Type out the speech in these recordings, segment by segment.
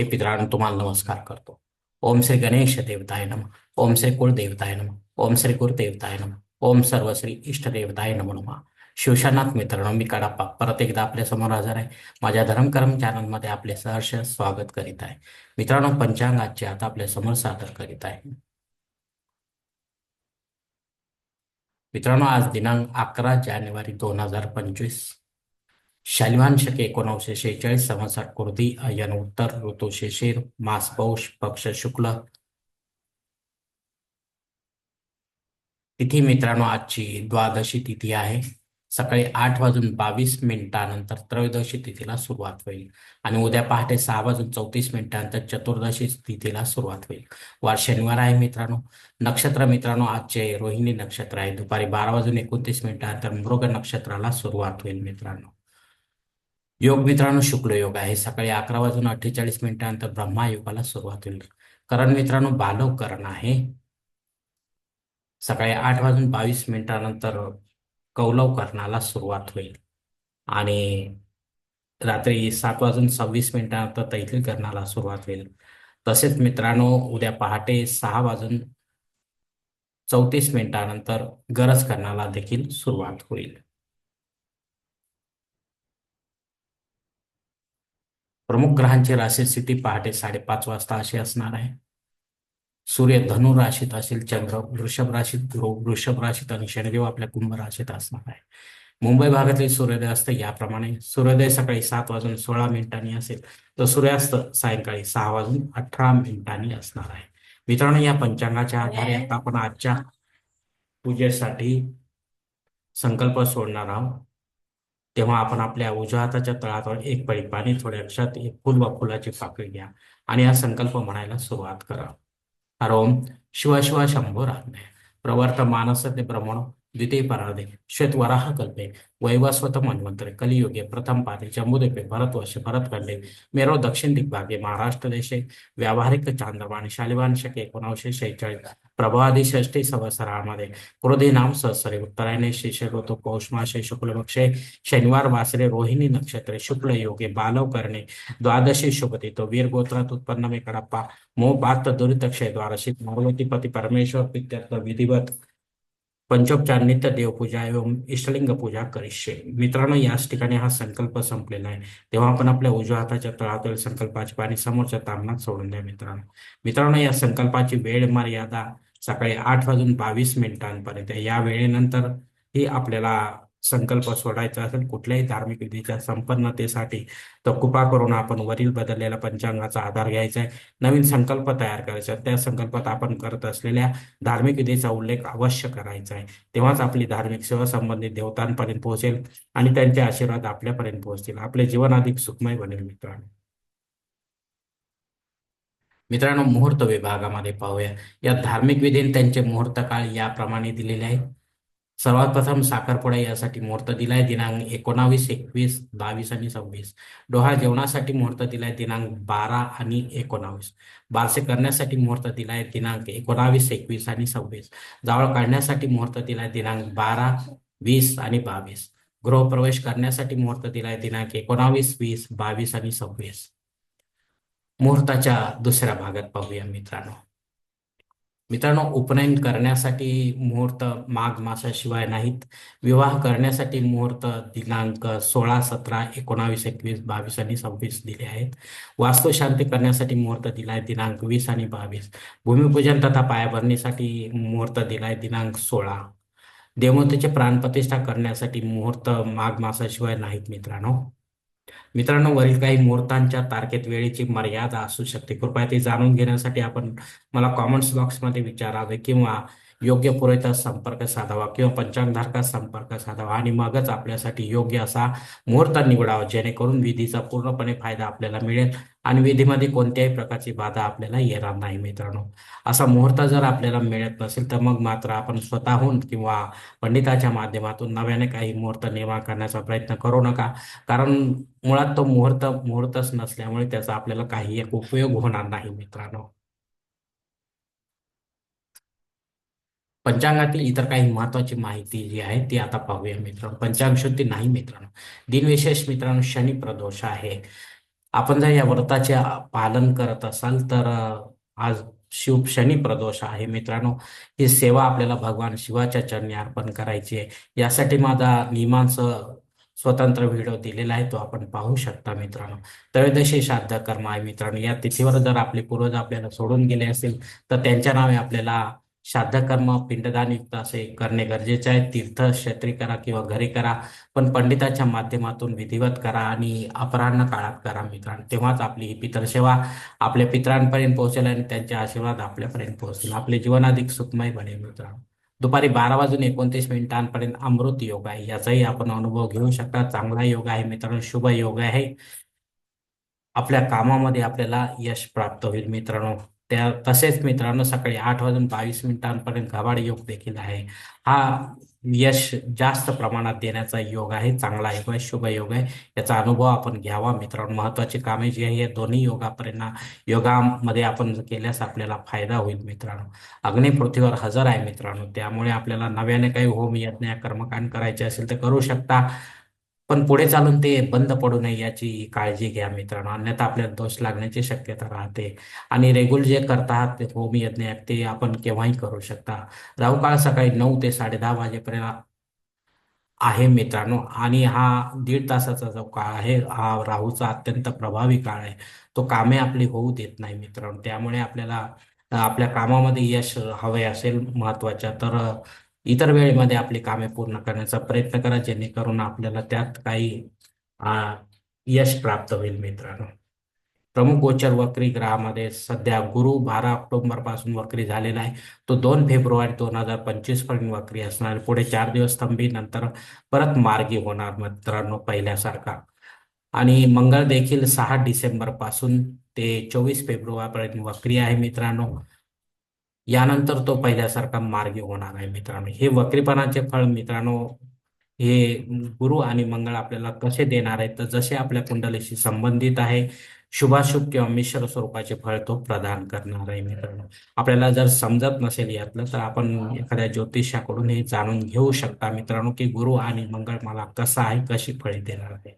हे पितरांनो तुम्हाला नमस्कार करतो. ओम श्री गणेश देवताय नम. ओम श्री कुलदेवताय नम. ओम श्री गुरुदेवताय नम. ओम सर्व श्री इष्टदेवताय नमो नमः. शिवशानाथ मित्रांनो मी कडाप्पा परत एकदा आपल्यासमोर हजर आहे. माझ्या धर्मकर्म चॅनलमध्ये आपले सहर्ष स्वागत करीत आहे. मित्रांनो पंचांग आजचे आता आपल्यासमोर सादर करीत आहे. मित्रांनो आज दिनांक अकरा जानेवारी दोन हजार पंचवीस. शालिवान शके एकोणीसशे शेहेचाळीस संवत्सर कुर्दी अयन उत्तर ऋतू शिशिर मास पौष पक्ष शुक्ल. तिथी मित्रांनो आजची द्वादशी तिथी आहे. सकाळी आठ वाजून बावीस मिनिटानंतर त्रयोदशी तिथीला सुरुवात होईल. आणि उद्या पहाटे सहा वाजून चौतीस मिनिटानंतर चतुर्दशी तिथीला सुरुवात होईल. वार शनिवार आहे मित्रांनो. नक्षत्र मित्रांनो आजचे रोहिणी नक्षत्र आहे. दुपारी बारा वाजून एकोणतीस मिनिटानंतर मृग नक्षत्राला सुरुवात होईल मित्रांनो. योग मित्रांनो शुक्ल योग आहे. सकाळी अकरा वाजून अठ्ठेचाळीस मिनिटानंतर ब्रह्मा योगाला सुरुवात होईल. करण मित्रांनो बालव करण आहे. सकाळी आठ वाजून बावीस मिनिटानंतर कौलव करणाला सुरुवात होईल. आणि रात्री सात वाजून सव्वीस मिनिटानंतर तैथील करणाला सुरुवात होईल. तसेच मित्रांनो उद्या पहाटे सहा वाजून चौतीस मिनिटानंतर गरज करण्याला देखील सुरुवात होईल. प्रमुख ग्रहांची राशी स्थिती पहाटे साडेपाच वाजता अशी असणार आहे. सूर्य धनु राशीत असेल चंद्र वृषभ राशीत गुरु वृषभ राशीत आणि शनिदेव आपल्या कुंभ राशीत असणार आहे. मुंबई भागातील सूर्योदय असते याप्रमाणे सूर्योदय सकाळी सात वाजून सोळा मिनिटांनी असेल तर सूर्यास्त सायंकाळी सहा वाजून अठरा मिनिटांनी असणार आहे. मित्रांनो या पंचांगाच्या आधारे आता आपण आजच्या पूजेसाठी संकल्प सोडणार आहोत. तेव्हा आपण आपल्या उजव्या हाताच्या तळातून एक पळी पाणी थोड्या अक्षात एक फुल व फुलाची पाकळी घ्या आणि हा संकल्प म्हणायला सुरुवात करा. हरोम शिव शिव शंभो रात्मे प्रवर्त मानस ते ब्रह्मण द्वितीय परार्धे श्वेत वराह कल्पे वैवस्वत मन्वंतरे कलियुगे प्रथम पादे जम्बुद्वीपे भरतवर्षे भरतखंडे मेरो दक्षिण दिग्भागे महाराष्ट्र देशे व्यावहारिक चांद्रमाने शालिवान शके एकोणीसशे शेहेचाळीस प्रभादी षष्टी संवत्सरामध्ये क्रोधी नाम सहसरे उत्तरायणे शिष्य ऋतु पौष शुक्लपक्षे शनिवार वासरे रोहिणी नक्षत्रे शुक्ल योगे बालव करणे द्वादशी शुभती तो वीर गोत्रात उत्पन्न मे कडप्पा मो पात दुरितक्षय द्वारशित पार्वती पती परमेश्वर पित्यर्थ विधिवत पंचोपचार नित्य देवपूजा एवं इष्टलिंग पूजा करिष्ये मित्रांनो याच ठिकाणी हा संकल्प संपलेला आहे. तेव्हा आपण आपल्या उजव्या हाताच्या तळातील संकल्पाची पाणी समोरच्या तामणात सोडून द्या मित्रांनो. मित्रांनो या संकल्पाची वेळ मर्यादा सकाळी आठ वाजून बावीस मिनिटांपर्यंत या वेळेनंतर ही आपल्याला संकल्प सोडायचा असेल कुठल्याही धार्मिक विधीच्या संपन्नतेसाठी तर कृपा करून आपण वरील बदललेल्या पंचांगाचा आधार घ्यायचा आहे. नवीन संकल्प तयार करायचा त्या संकल्पात आपण करत असलेल्या धार्मिक विधीचा उल्लेख अवश्य करायचा आहे. तेव्हाच आपली धार्मिक सेवा संबंधित देवतांपर्यंत पोहोचेल आणि त्यांचे आशीर्वाद आपल्यापर्यंत पोहोचतील. आपले जीवन अधिक सुखमय बनेल मित्रांनो. मित्रांनो मुहूर्त विभागामध्ये पाहूया. या धार्मिक विधीने त्यांचे मुहूर्त काळ याप्रमाणे दिलेले आहे. सर्वात प्रथम साखरपुडा यासाठी मुहूर्त दिलाय दिनांक एकोणावीस एकवीस बावीस आणि सव्वीस. डोहा जेवणासाठी मुहूर्त दिलाय दिनांक बारा आणि एकोणावीस. बारसे करण्यासाठी मुहूर्त दिलाय दिनांक एकोणावीस एकवीस आणि सव्वीस. जावळ काढण्यासाठी मुहूर्त दिलाय दिनांक बारा वीस आणि बावीस. गृहप्रवेश करण्यासाठी मुहूर्त दिलाय दिनांक एकोणावीस वीस बावीस आणि सव्वीस. मुहूर्ताच्या दुसऱ्या भागात पाहूया मित्रांनो. मित्रांनो उपनयन करण्यासाठी मुहूर्त माघ मासाशिवाय नाहीत. विवाह करण्यासाठी मुहूर्त दिनांक सोळा सतरा एकोणावीस एकवीस बावीस आणि सव्वीस दिले आहेत. वास्तुशांती करण्यासाठी मुहूर्त दिलाय दिनांक वीस आणि बावीस. भूमिपूजन तथा पायाभरणीसाठी मुहूर्त दिलाय दिनांक सोळा. देवमूर्तीचे प्राणप्रतिष्ठा करण्यासाठी मुहूर्त माघ मासाशिवाय नाहीत मित्रांनो. मित्रांनो वरील काही मुहूर्तांच्या तारखेत वेळेची मर्यादा असू शकते. कृपया ते जाणून घेण्यासाठी आपण मला कॉमेंट्स बॉक्समध्ये विचारावे किंवा योग्य पुरोहिता संपर्क साधावा किंवा पंचांगधारका संपर्क साधावा. आणि मगच आपल्यासाठी योग्य असा मुहूर्त निवडावा जेणेकरून विधीचा पूर्णपणे फायदा आपल्याला मिळेल आणि विधीमध्ये कोणत्याही प्रकारची बाधा आपल्याला येणार नाही मित्रांनो. असा मुहूर्त जर आपल्याला मिळत नसेल तर मग मात्र आपण स्वतःहून किंवा पंडिताच्या माध्यमातून नव्याने काही मुहूर्त निर्माण करण्याचा प्रयत्न करू नका. कारण मुळात तो मुहूर्त मुहूर्तच नसल्यामुळे त्याचा आपल्याला काही एक उपयोग होणार नाही मित्रांनो. पंचांगातील इतर काही महत्वाची माहिती जी आहे ती आता पाहूया मित्रांनो. पंचांग शुद्धी नाही मित्रांनो. दिनविशेष मित्रांनो शनी प्रदोष आहे. आपण जर या व्रताचे पालन करत असाल तर आज शिव शनी प्रदोष आहे मित्रांनो. ही सेवा आपल्याला भगवान शिवाच्या चरणी अर्पण करायची आहे. यासाठी माझा नियमांचं स्वतंत्र व्हिडिओ दिलेला आहे तो आपण पाहू शकता मित्रांनो. त्रयोदशी श्राद्ध कर्म आहे मित्रांनो. या तिथीवर जर आपले पूर्वज आपल्याला सोडून गेले असेल तर त्यांच्या नावे आपल्याला श्राद्धकर्म पिंडदान युक्त असे करणे गरजेचे आहे. तीर्थ क्षेत्री करा किंवा घरी करा पण पंडिताच्या माध्यमातून विधिवत करा आणि अपराह्न काळात करा मित्रांनो. तेव्हाच आपली ही पितरसेवा आपल्या पितरांपर्यंत पोहोचेल आणि त्यांचे आशीर्वाद आपल्यापर्यंत पोहोचेल. आपले जीवन अधिक सुखमय बनेल मित्रांनो. दुपारी बारा वाजून एकोणतीस मिनिटांपर्यंत अमृत योग आहे. याचाही आपण अनुभव घेऊ शकता. चांगला योग आहे मित्रांनो. शुभ योग आहे. आपल्या कामामध्ये आपल्याला यश प्राप्त होईल मित्रांनो. त्या तसेच मित्रांनो सकाळी आठ वाजून बावीस मिनिटांपर्यंत घबाड योग देखील आहे. हा यश जास्त प्रमाणात देण्याचा योग आहे चांगला योग आहे शुभ योग आहे. याचा अनुभव आपण घ्यावा. मित्रांनो महत्वाची कामे जी आहे या दोन्ही योगापर्यंत योगामध्ये आपण केल्यास आपल्याला फायदा होईल मित्रांनो. अग्नी पृथ्वीवर हजर आहे मित्रांनो. त्यामुळे आपल्याला नव्याने काही होम यज्ञ कर्मकांड करायचे असेल तर करू शकता. पण पुढे चालून ते बंद पडू नये याची काळजी घ्या मित्रांनो. अन्यथा आपल्याला दोष लागण्याची शक्यता राहते. आणि रेग्युलर जे करतात ते होम यज्ञ ते आपण केव्हाही करू शकता. राहू काळ सकाळी नऊ ते साडे दहा वाजेपर्यंत आहे मित्रांनो. आणि हा दीड तासाचा जो काळ आहे हा राहूचा अत्यंत प्रभावी काळ आहे. तो कामे आपली होऊ देत नाही मित्रांनो. त्यामुळे आपल्याला आपल्या कामामध्ये यश हवे असेल महत्त्वाच्या. तर इतर वेळेमध्ये आपली कामे पूर्ण करण्याचा प्रयत्न करा जेणेकरून आपल्याला त्यात काही यश प्राप्त होईल मित्रांनो. प्रमुख गोचर वक्री ग्रहामध्ये सध्या गुरु बारा ऑक्टोबरपासून वक्री झालेला आहे. तो दोन फेब्रुवारी दोन हजार पंचवीसपर्यंत वक्री असणार पुढे चार दिवस स्तंभी नंतर परत मार्गी होणार मित्रांनो पहिल्यासारखा. आणि मंगळ देखील सहा डिसेंबरपासून ते चोवीस फेब्रुवारी पर्यंत वक्री आहे मित्रांनो. यानंतर तो पहिल्यासारखा मार्गी होणार आहे मित्रांनो. हे वक्रीपणाचे फळ मित्रांनो हे गुरु आणि मंगळ आपल्याला कसे देणार आहेत? तर जसे आपल्या कुंडलीशी संबंधित आहे शुभाशुभ किंवा मिश्र स्वरूपाचे फळ तो प्रदान करणार आहे मित्रांनो. आपल्याला जर समजत नसेल यातलं तर आपण एखाद्या ज्योतिषाकडून हे जाणून घेऊ शकता मित्रांनो की गुरु आणि मंगळ मला कसा आहे कशी फळे देणार आहे.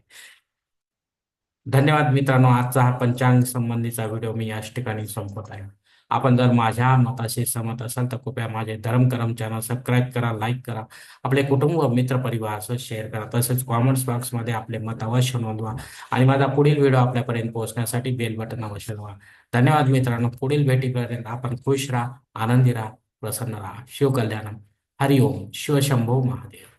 धन्यवाद मित्रांनो. आजचा हा पंचांग संबंधीचा व्हिडिओ मी याच ठिकाणी संपत आहे. आपण जर माझ्या मताशी सहमत असाल तर कृपया माझे धर्म करम चॅनल सबस्क्राईब करा लाईक करा. आपले कुटुंब व मित्र परिवारासह शेअर करा. तसेच कॉमेंट्स बॉक्समध्ये आपले मत अवश्य नोंदवा आणि माझा पुढील व्हिडिओ आपल्यापर्यंत पोहोचण्यासाठी बेल बटन अवश्य दाबा. धन्यवाद मित्रांनो. पुढील भेटीपर्यंत आपण खुश राहा आनंदी राहा प्रसन्न राहा. शिवकल्याणम. हरिओम. शिवशंभो महादेव.